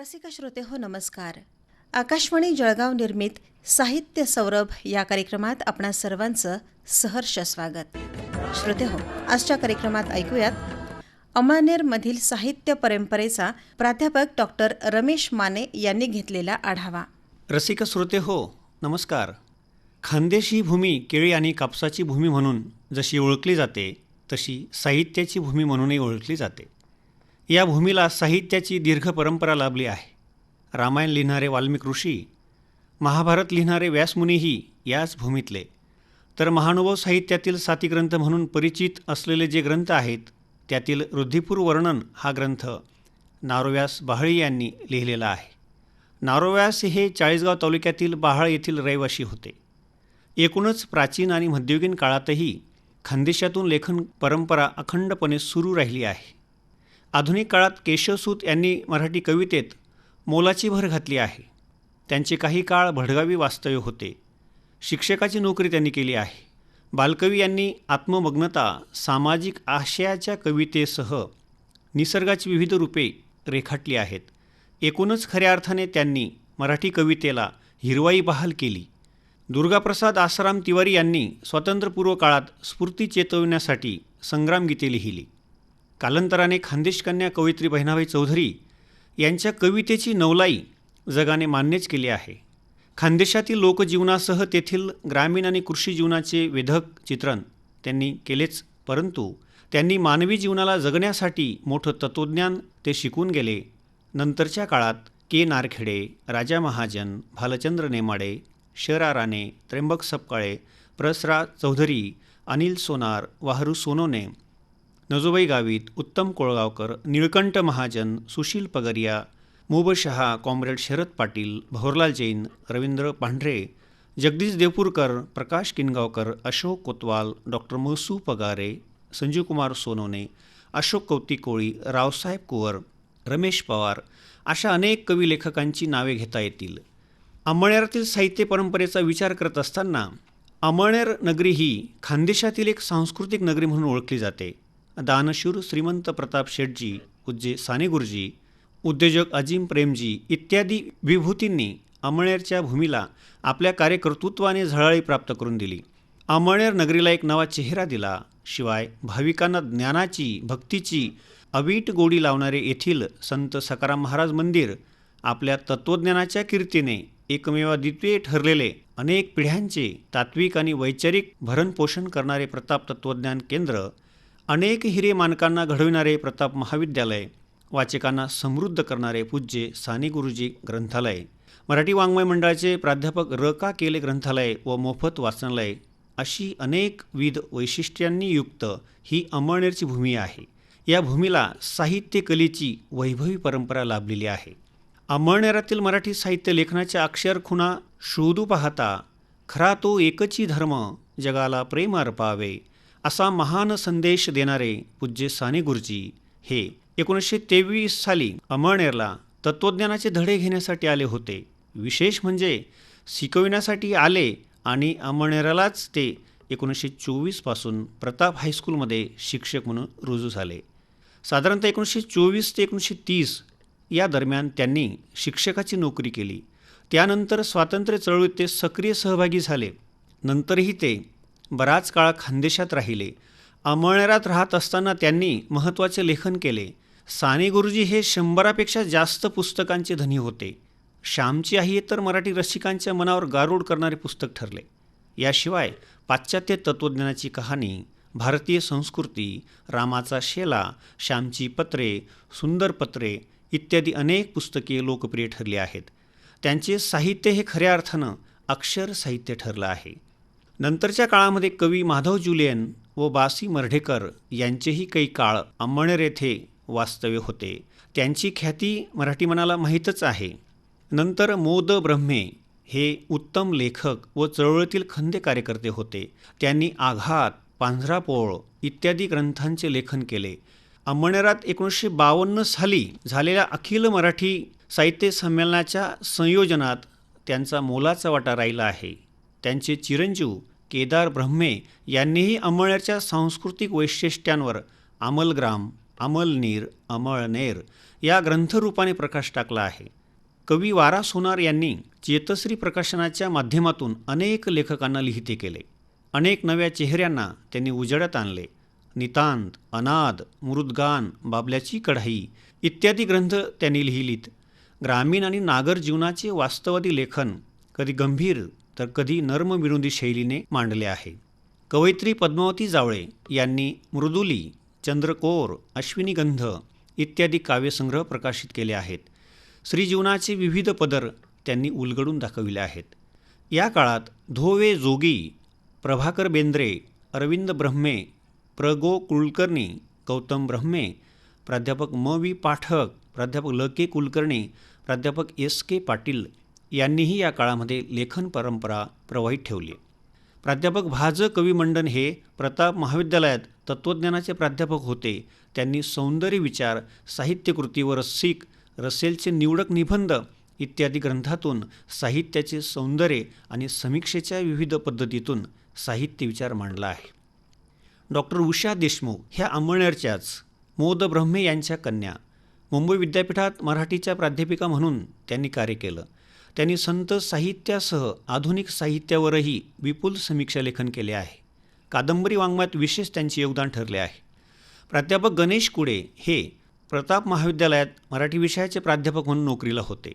रसिक श्रोते हो नमस्कार. आकाशवाणी जळगाव निर्मित साहित्य सौरभ या कार्यक्रमात आपणा सर्वांचं सहर्ष स्वागत. श्रोते हो आजच्या कार्यक्रमात ऐकूयात अमानेरमधील साहित्य परंपरेचा प्राध्यापक डॉक्टर रमेश माने यांनी घेतलेला आढावा. रसिक श्रोते हो नमस्कार. खानदेश ही भूमी केळी आणि कापसाची भूमी म्हणून जशी ओळखली जाते तशी साहित्याची भूमी म्हणूनही ओळखली जाते. या भूमीला साहित्याची दीर्घ परंपरा लाभली आहे. रामायण लिहिणारे वाल्मिक ऋषी महाभारत लिहिणारे व्यासमुनीही याच भूमीतले. तर महानुभव साहित्यातील सातीग्रंथ म्हणून परिचित असलेले जे ग्रंथ आहेत त्यातील रुद्धिपूर वर्णन हा ग्रंथ नारोव्यास बहाळी यांनी लिहिलेला आहे. नारोव्यास हे चाळीसगाव तालुक्यातील बहाळ येथील रहिवाशी होते. एकूणच प्राचीन आणि मध्ययुगीन काळातही खानदेशातून लेखन परंपरा अखंडपणे सुरू राहिली आहे. आधुनिक काळात केशवसूत यांनी मराठी कवितेत मोलाची भर घातली आहे. त्यांचे काही काळ भडगावी वास्तव्य होते. शिक्षकाची नोकरी त्यांनी केली आहे. बालकवी यांनी आत्ममग्नता सामाजिक आशयाच्या कवितेसह निसर्गाची विविध रूपे रेखाटली आहेत. एकूणच खऱ्या अर्थाने त्यांनी मराठी कवितेला हिरवाई बहाल केली. दुर्गाप्रसाद आसाराम तिवारी यांनी स्वातंत्र्यपूर्व काळात स्फूर्ती चेतवण्यासाठी संग्रामगीते लिहिली. कालांतराने खानदेशकन्या कवयित्री बहिणाबाई चौधरी यांच्या कवितेची नवलाई जगाने मान्यच केली आहे. खानदेशातील लोकजीवनासह तेथील ग्रामीण आणि कृषी जीवनाचे वेधक चित्रण त्यांनी केलेच परंतु त्यांनी मानवी जीवनाला जगण्यासाठी मोठं तत्त्वज्ञान ते शिकून गेले. नंतरच्या काळात के. नारखेडे राजा महाजन भालचंद्र नेमाडे शराराने त्र्यंबक सपकाळे प्रसरा चौधरी अनिल सोनार वाहरू सोनोने नजोबाई गावित उत्तम कोळगावकर निळकंठ महाजन सुशील पगरिया मुबशहा कॉम्रेड शरद पाटील भवरलाल जैन रवींद्र पांढरे जगदीश देवपूरकर प्रकाश किनगावकर अशोक कोतवाल डॉक्टर महसू पगारे संजीवकुमार सोनवणे अशोक कौतिक कोळी रावसाहेब कुवर रमेश पवार अशा अनेक कवी लेखकांची नावे घेता येतील. अंमळनेरातील साहित्य परंपरेचा विचार करत असताना अमळनेर नगरी ही खानदेशातील एक सांस्कृतिक नगरी म्हणून ओळखली जाते. दानशूर श्रीमंत प्रताप शेटजी पूज्य साने गुरुजी उद्योजक अजिम प्रेमजी इत्यादी विभूतींनी अमळनेरच्या भूमीला आपल्या कार्यकर्तृत्वाने झळाळी प्राप्त करून दिली. अमळनेर नगरीला एक नवा चेहरा दिला. शिवाय भाविकांना ज्ञानाची भक्तीची अवीट गोडी लावणारे येथील संत सकाराम महाराज मंदिर आपल्या तत्त्वज्ञानाच्या कीर्तीने एकमेवाद्वितीय ठरलेले अनेक पिढ्यांचे तात्विक आणि वैचारिक भरणपोषण करणारे प्रताप तत्त्वज्ञान केंद्र अनेक हिरे मानकांना घडविणारे प्रताप महाविद्यालय वाचकांना समृद्ध करणारे पूज्य साने गुरुजी ग्रंथालय मराठी वाङ्मय मंडळाचे प्राध्यापक र का केले ग्रंथालय व मोफत वाचनालय अशी अनेक विध वैशिष्ट्यांनी युक्त ही अमळनेरची भूमी आहे. या भूमीला साहित्य कलेची वैभवी परंपरा लाभलेली आहे. अमळनेरातील मराठी साहित्य लेखनाच्या अक्षर खुणा शोधू पाहता खरा तो एकची धर्म जगाला प्रेम अर्पावे असा महान संदेश देणारे पूज्य साने गुरुजी हे एकोणीसशे तेवीस साली अमळनेरला तत्त्वज्ञानाचे धडे घेण्यासाठी आले होते. विशेष म्हणजे शिकविण्यासाठी आले आणि अमळनेरालाच ते एकोणीसशे चोवीसपासून प्रताप हायस्कूलमध्ये शिक्षक म्हणून रुजू झाले. साधारणतः एकोणीसशे चोवीस ते एकोणीसशे तीस या दरम्यान त्यांनी शिक्षकाची नोकरी केली. त्यानंतर स्वातंत्र्य चळवळीत ते सक्रिय सहभागी झाले. नंतरही ते बराच काळ खानदेशात राहिले. अमळनेरात राहत असताना त्यांनी महत्त्वाचे लेखन केले. साने गुरुजी हे शंभरापेक्षा जास्त पुस्तकांचे धनी होते. श्यामची आई हे तर मराठी रसिकांच्या मनावर गारूड करणारे पुस्तक ठरले. याशिवाय पाश्चात्य तत्त्वज्ञानाची कहाणी भारतीय संस्कृती रामाचा शेला श्यामची पत्रे सुंदर पत्रे इत्यादी अनेक पुस्तके लोकप्रिय ठरली आहेत. त्यांचे साहित्य हे खऱ्या अर्थानं अक्षर साहित्य ठरलं आहे. नंतरच्या काळामध्ये कवी माधव जुलियन व बासी मर्ढेकर यांचेही काही काळ अंमळनेर येथे वास्तव्य होते. त्यांची ख्याती मराठी मनाला माहीतच आहे. नंतर मोद ब्रह्मे हे उत्तम लेखक व चळवळीतील खंदे कार्यकर्ते होते. त्यांनी आघात पांझरापोळ इत्यादी ग्रंथांचे लेखन केले. अंमळनेरात एकोणीसशे बावन्न साली झालेल्या अखिल मराठी साहित्य संमेलनाच्या संयोजनात त्यांचा मोलाचा वाटा राहिला आहे. त्यांचे चिरंजीव केदार ब्रह्मे यांनीही अमळनेरच्या सांस्कृतिक वैशिष्ट्यांवर अमलग्राम अमलनीर अमळनेर या ग्रंथरूपाने प्रकाश टाकला आहे. कवी वारा सोनार यांनी चेतश्री प्रकाशनाच्या माध्यमातून अनेक लेखकांना लिहिते केले. अनेक नव्या चेहऱ्यांना त्यांनी उजेडात आणले. नितांत अनाद मृदगान बाबल्याची कढाई इत्यादी ग्रंथ त्यांनी लिहिलीत. ग्रामीण आणि नागर जीवनाचे वास्तवादी लेखन कधी गंभीर तर कधी नर्मविनोदी शैलीने मांडले आहे. कवयित्री पद्मावती जावळे यांनी मृदुली चंद्रकोर अश्विनीगंध इत्यादी काव्यसंग्रह प्रकाशित केले आहेत. श्रीजीवनाचे विविध पदर त्यांनी उलगडून दाखविले आहेत. या काळात धोवे जोगी प्रभाकर बेंद्रे अरविंद ब्रह्मे प्र गो कुलकर्णी गौतम ब्रह्मे प्राध्यापक म. वी. पाठक प्राध्यापक ल. के. कुलकर्णी प्राध्यापक एस. के. पाटील यांनीही या काळामध्ये लेखन परंपरा प्रवाहित ठेवली प्राध्यापक भाज कविमंडन हे प्रताप महाविद्यालयात तत्त्वज्ञानाचे प्राध्यापक होते. त्यांनी सौंदर्य विचार साहित्यकृती व रसिक रसेलचे निवडक निबंध इत्यादी ग्रंथातून साहित्याचे सौंदर्य आणि समीक्षेच्या विविध पद्धतीतून साहित्य विचार मांडला आहे. डॉक्टर उषा देशमुख ह्या अंमळनेरच्याच मोद ब्रह्मे यांच्या कन्या. मुंबई विद्यापीठात मराठीच्या प्राध्यापिका म्हणून त्यांनी कार्य केलं. त्यांनी संत साहित्यासह आधुनिक साहित्यावरही विपुल समीक्षा लेखन केले आहे. कादंबरी वाङ्मयात विशेष त्यांचे योगदान ठरले आहे. प्राध्यापक गणेश कुडे हे प्रताप महाविद्यालयात मराठी विषयाचे प्राध्यापक म्हणून नोकरीला होते.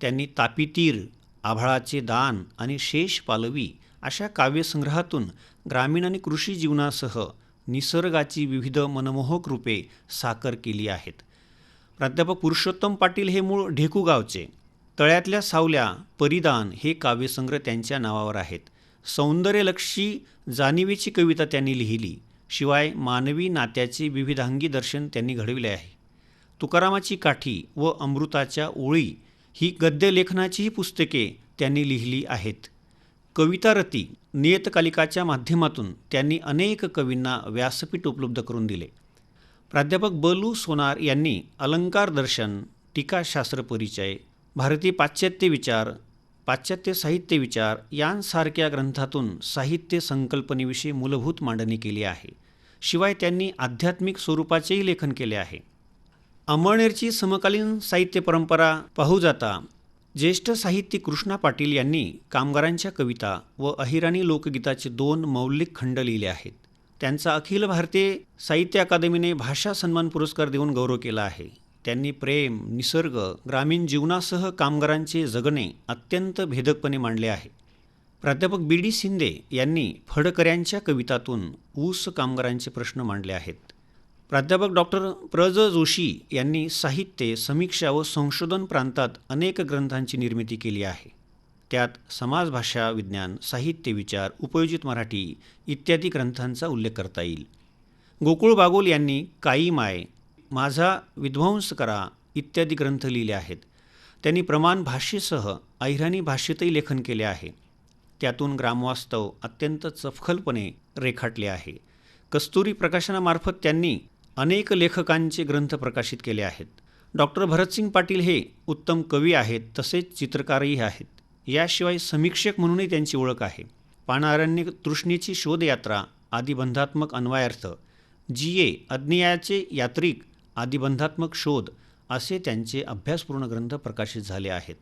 त्यांनी तापीतीर आभाळाचे दान आणि शेष पालवी अशा काव्यसंग्रहातून ग्रामीण आणि कृषी जीवनासह निसर्गाची विविध मनमोहक रूपे साकार केली आहेत. प्राध्यापक पुरुषोत्तम पाटील हे मूळ ढेकू गावचे तळ्यातल्या सावल्या परिधान हे काव्यसंग्रह त्यांच्या नावावर आहेत. सौंदर्यलक्षी जाणिवेची कविता त्यांनी लिहिली. शिवाय मानवी नात्याचे विविधांगी दर्शन त्यांनी घडविले आहे. तुकारामाची काठी व अमृताच्या ओळी ही गद्यलेखनाचीही पुस्तके त्यांनी लिहिली आहेत. कवितारती नियतकालिकाच्या माध्यमातून त्यांनी अनेक कवींना व्यासपीठ उपलब्ध करून दिले. प्राध्यापक बलू सोनार यांनी अलंकार दर्शन टीकाशास्त्र परिचय भारतीय पाश्चात्य विचार पाश्चात्य साहित्य विचार यांसारख्या ग्रंथातून साहित्य संकल्पनेविषयी मूलभूत मांडणी केली आहे. शिवाय त्यांनी आध्यात्मिक स्वरूपाचेही लेखन केले आहे. अमळनेरची समकालीन साहित्य परंपरा पाहू जाता ज्येष्ठ साहित्यिक कृष्णा पाटील यांनी कामगारांच्या कविता व अहिराणी लोकगीताचे दोन मौलिक खंड लिहिले आहेत. त्यांचा अखिल भारतीय साहित्य अकादमीने भाषा सन्मान पुरस्कार देऊन गौरव केला आहे. त्यांनी प्रेम निसर्ग ग्रामीण जीवनासह कामगारांचे जगणे अत्यंत भेदकपणे मांडले आहे. प्राध्यापक बी डी शिंदे यांनी फडकऱ्यांच्या कवितातून ऊस कामगारांचे प्रश्न मांडले आहेत. प्राध्यापक डॉक्टर प्रज जोशी यांनी साहित्य समीक्षा व संशोधन प्रांतात अनेक ग्रंथांची निर्मिती केली आहे. त्यात समाजभाषा विज्ञान साहित्य विचार उपयोजित मराठी इत्यादी ग्रंथांचा उल्लेख करता येईल. गोकुळ बागोल यांनी काई माय माझा विध्वंस करा इत्यादी ग्रंथ लिहिले आहेत. त्यांनी प्रमाण भाषेसह अहिराणी भाषेतही लेखन केले आहे. त्यातून ग्रामवास्तव अत्यंत चपखलपणे रेखाटले आहे. कस्तुरी प्रकाशनामार्फत त्यांनी अनेक लेखकांचे ग्रंथ प्रकाशित केले आहेत. डॉक्टर भरतसिंग पाटील हे उत्तम कवी आहेत तसेच चित्रकारही आहेत. याशिवाय समीक्षक म्हणूनही त्यांची ओळख आहे. पाणारण्य तृष्णेची शोधयात्रा आदिबंधात्मक अन्वयार्थ जी ए अज्ञेयाचे यात्रिक आदिबंधात्मक शोध असे त्यांचे अभ्यासपूर्ण ग्रंथ प्रकाशित झाले आहेत.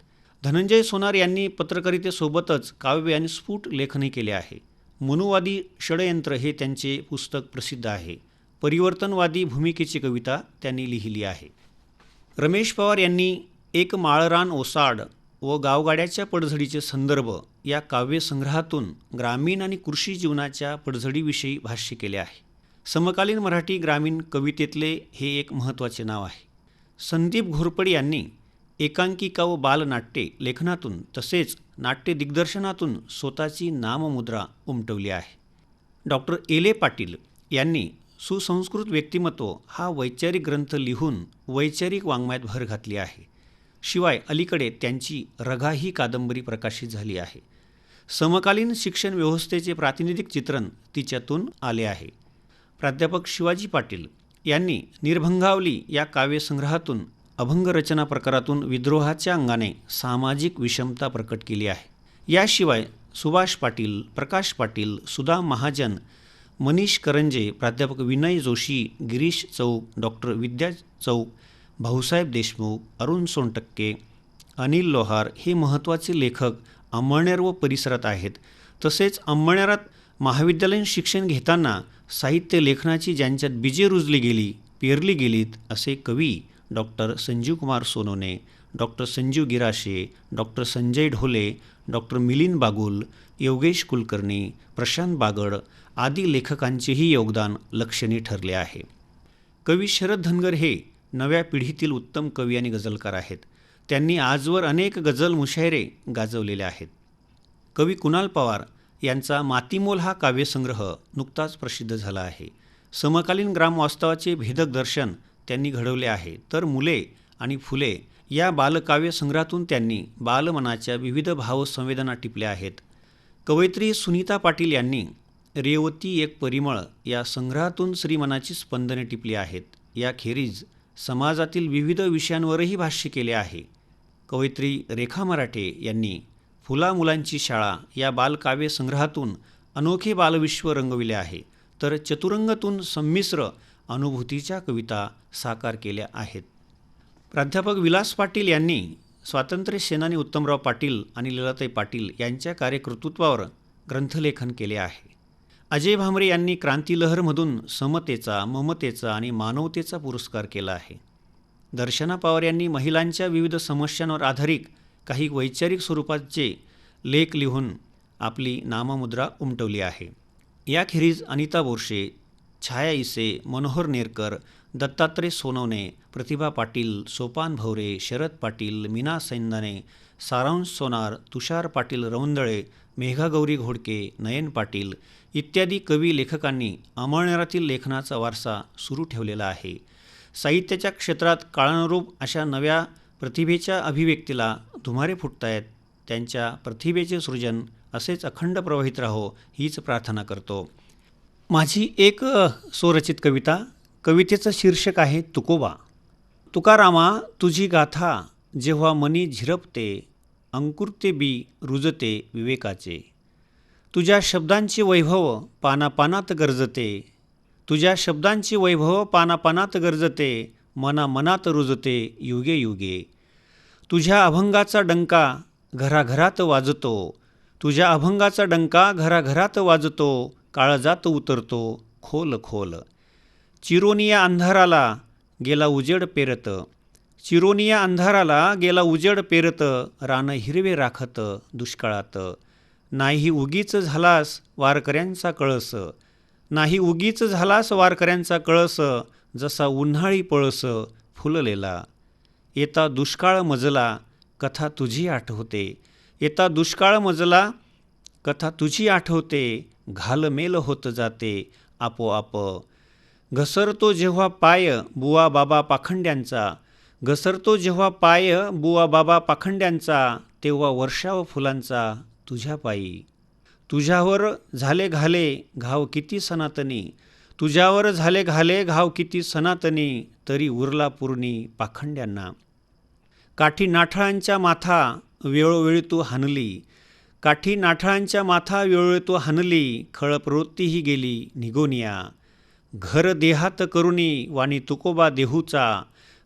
धनंजय सोनार यांनी पत्रकारितेसोबतच काव्य आणि स्फुट लेखनही केले आहे. मनुवादी षडयंत्र हे त्यांचे पुस्तक प्रसिद्ध आहे. परिवर्तनवादी भूमिकेची कविता त्यांनी लिहिली आहे. रमेश पवार यांनी एक माळरान ओसाड व गावगाड्याच्या पडझडीचे संदर्भ या काव्यसंग्रहातून ग्रामीण आणि कृषी जीवनाच्या पडझडीविषयी भाष्य केले आहे. समकालीन मराठी ग्रामीण कवितेतले हे एक महत्त्वाचे नाव आहे. संदीप घोरपडे यांनी एकांकिका व बालनाट्ये लेखनातून तसेच नाट्य दिग्दर्शनातून स्वतःची नाममुद्रा उमटवली आहे. डॉक्टर एले पाटील यांनी सुसंस्कृत व्यक्तिमत्व हा वैचारिक ग्रंथ लिहून वैचारिक वाङ्मयात भर घातली आहे. शिवाय अलीकडे त्यांची रघा ही कादंबरी प्रकाशित झाली आहे. समकालीन शिक्षण व्यवस्थेचे प्रातिनिधिक चित्रण तिच्यातून आले आहे. प्राध्यापक शिवाजी पाटील यांनी निर्भंगावली या काव्यसंग्रहातून अभंगरचना प्रकारातून विद्रोहाच्या अंगाने सामाजिक विषमता प्रकट केली आहे. याशिवाय सुभाष पाटील प्रकाश पाटील सुधा महाजन मनीष करंजे प्राध्यापक विनय जोशी गिरीश चौक डॉक्टर विद्या चौक भाऊसाहेब देशमुख अरुण सोनटक्के अनिल लोहार हे महत्त्वाचे लेखक अंमळनेर व परिसरात आहेत. तसेच अंमळनेरात महाविद्यालयीन शिक्षण घेताना साहित्य लेखनाची ज्यांच्यात बीजे रुजली गेली पेरली गेलीत असे कवी doctor Sanjeev Kumar Sonone doctor Sanjeev Girase doctor Sanjay Dhole doctor Milind Bagul Yogesh Kulkarni Prashant Bagad आदी लेखकांचेही योगदान लक्षणीय ठरले आहे. कवी शरद धनगर हे नव्या पिढीतील उत्तम कवी आणि गझलकार आहेत. त्यांनी आजवर अनेक गझल मुशायरे गाजवलेले आहेत. कवी कुणाल पवार यांचा मातीमोल हा काव्यसंग्रह नुकताच प्रसिद्ध झाला आहे. समकालीन ग्रामवास्तवाचे भेदक दर्शन त्यांनी घडवले आहे. तर मुले आणि फुले या बालकाव्य संग्रहातून त्यांनी बालमनाच्या विविध भावसंवेदना टिपल्या आहेत. कवयित्री सुनीता पाटील यांनी रेवती एक परिमळ या संग्रहातून श्रीमनाची स्पंदने टिपली आहेत. याखेरीज समाजातील विविध विषयांवरही भाष्य केले आहे. कवयित्री रेखा मराठे यांनी फुला मुलांची शाळा या बालकाव्य संग्रहातून अनोखे बालविश्व रंगविले आहे. तर चतुरंगतून संमिश्र अनुभूतीच्या कविता साकार केल्या आहेत. प्राध्यापक विलास पाटील यांनी स्वातंत्र्य सेनानी उत्तमराव पाटील आणि ललाताई पाटील यांच्या कार्यकर्तृत्वावर ग्रंथलेखन केले आहे. अजय भामरे यांनी क्रांतीलहरमधून समतेचा ममतेचा आणि मानवतेचा पुरस्कार केला आहे. दर्शना पवार यांनी महिलांच्या विविध समस्यांवर आधारित काही वैचारिक स्वरूपाचे लेख लिहून आपली नाममुद्रा उमटवली आहे. याखेरीज अनिता बोरशे छाया इसे मनोहर नेरकर दत्तात्रय सोनवणे प्रतिभा पाटील सोपान भवरे शरद पाटील मीना सैंदाने सारांश सोनार तुषार पाटील रवंदळे मेघागौरी घोडके नयन पाटील इत्यादी कवी लेखकांनी अमळनेरातील लेखनाचा वारसा सुरू ठेवलेला आहे. साहित्याच्या क्षेत्रात काळानुरूप अशा नव्या प्रतिभेच्या अभिव्यक्तीला धुमारे फुटतायत. त्यांच्या प्रतिभेचे सृजन असेच अखंड प्रवाहित राहो हीच प्रार्थना करतो. माझी एक स्वरचित कविता कवितेचं शीर्षक आहे तुकोबा. तुकारामा तुझी गाथा जेव्हा मनी झिरपते अंकुरते बी रुजते विवेकाचे. तुझ्या शब्दांचे वैभव पानापानात गरजते. तुझ्या शब्दांचे वैभव पानापानात गरजते. मना मनात रुजते युगे युगे. तुझ्या अभंगाचा डंका घराघरात वाजतो. तुझ्या अभंगाचा डंका घराघरात वाजतो. काळजात उतरतो खोल खोल. चिरोनिया अंधाराला गेला उजेड पेरत. चिरोनिया अंधाराला गेला उजेड पेरत. रानं हिरवे राखत दुष्काळात. नाही उगीच झालास वारकऱ्यांचा कळस. नाही उगीच झालास वारकऱ्यांचा कळस. जसा उन्हाळी पळस फुललेला येता दुष्काळ मजला कथा तुझी आठवते. येता दुष्काळ मजला कथा तुझी आठवते घालमेल होत जाते आपोआप. घसरतो जेव्हा पाय बुवा बाबा पाखंड्यांचा घसरतो जेव्हा पाय बुवा बाबा पाखंड्यांचा तेव्हा वर्षाव फुलांचा तुझ्या पायी. तुझ्यावर झाले घाले घाव किती सनातनी तुझ्यावर झाले घाले घाव किती सनातनी तरी उरला पूर्णी पाखंड्यांना. काठी नाठाळांच्या माथा वेळोवेळी तू हानली काठी नाठाळांच्या माथा वेळोवेळी तू हाणली. खळप्रवृत्तीही गेली निगोनिया. घर देहात करुणी वाणी तुकोबा देहूचा.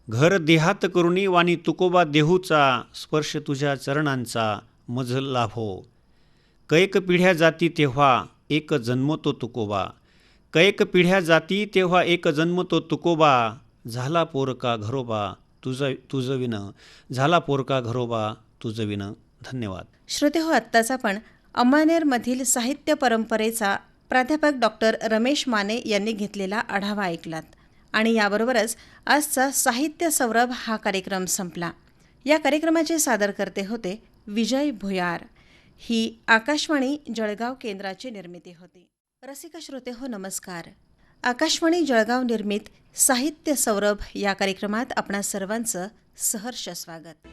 घर देहात करुणी वाणी तुकोबा देहूचा. स्पर्श तुझ्या चरणांचा. मज लाभो. कैक पिढ्या जाती तेव्हा एक जन्मतो तुकोबा. कैक पिढ्या जाती तेव्हा एक जन्म तो तुकोबा. झाला पोरका घरोबा तुझ तुझं विन झाला पोरका घरोबा तुझं धन्यवाद. श्रोते हो आत्ताच आपण अंबानेरमधील साहित्य परंपरेचा प्राध्यापक डॉक्टर रमेश माने यांनी घेतलेला आढावा ऐकलात. आणि याबरोबरच आजचा साहित्य सौरभ हा कार्यक्रम संपला. या कार्यक्रमाचे सादर करते होते विजय भुयार. ही आकाशवाणी जळगाव केंद्राची निर्मिती होती. रसिक श्रोते हो नमस्कार. आकाशवाणी जळगाव निर्मित साहित्य सौरभ या कार्यक्रमात आपणा सर्वांचं सहर्ष स्वागत.